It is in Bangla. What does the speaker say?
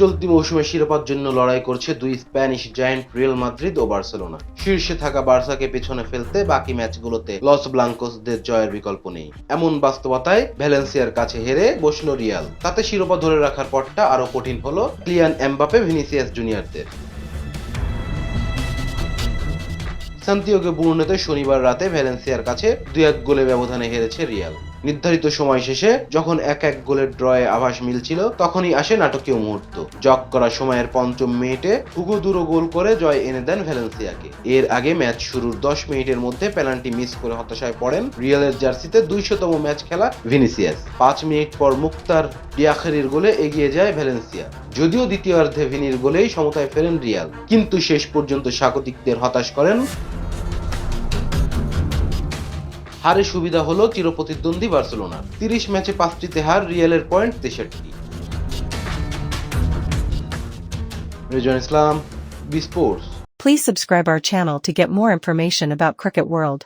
চলতি মৌসুমে শিরোপার জন্য লড়াই করছে দুই স্প্যানিশ জায়ান্ট রিয়াল মাদ্রিদ ও বার্সেলোনা। শীর্ষে থাকা বার্সাকে পেছনে ফেলতে বাকি ম্যাচগুলোতে লস ব্লাঙ্কোসদের জয়ের বিকল্প নেই। এমন বাস্তবতায় ভ্যালেন্সিয়ার কাছে হেরে বসল রিয়াল। তাতে শিরোপা ধরে রাখার পথটা আরও কঠিন হলো ক্লিয়ান এমবাপে ভিনিসিয়াস জুনিয়রদের। সান্তিয়াগো বুর্নেতে শনিবার রাতে ভ্যালেন্সিয়ার কাছে দুই এক গোলে ব্যবধানে হেরেছে রিয়াল। নির্ধারিত সময় শেষে যখন এক এক গোলের ড্রয়ে আভাস মিলছিল, তখনই আসে নাটকীয় মুহূর্ত। জগ করা সময়ের পঞ্চম মিনিটে হুগো দুরো গোল করে জয় এনে দেন ভ্যালেন্সিয়াকে। এর আগে ম্যাচ শুরুর দশ মিনিটের মধ্যে পেনাল্টি মিস করে হতাশায় পড়েন রিয়ালের জার্সিতে দুইশতম ম্যাচ খেলা ভিনিসিয়াস। পাঁচ মিনিট পর মুক্তার ডিয়াখারির গোলে এগিয়ে যায় ভ্যালেন্সিয়া। যদিও দ্বিতীয়ার্ধে ভিনির গোলেই সমতায় ফেরেন রিয়াল, কিন্তু শেষ পর্যন্ত স্বাগতিকদের হতাশ করেন হারে সুবিধা হলো চিরপ্রতিদ্বন্দ্বী বার্সেলোনার তিরিশ ম্যাচে পাঁচটিতে হার রিয়ালের পয়েন্ট তেষট্টি Rezon Islam B Please subscribe our channel to get more information about Cricket World.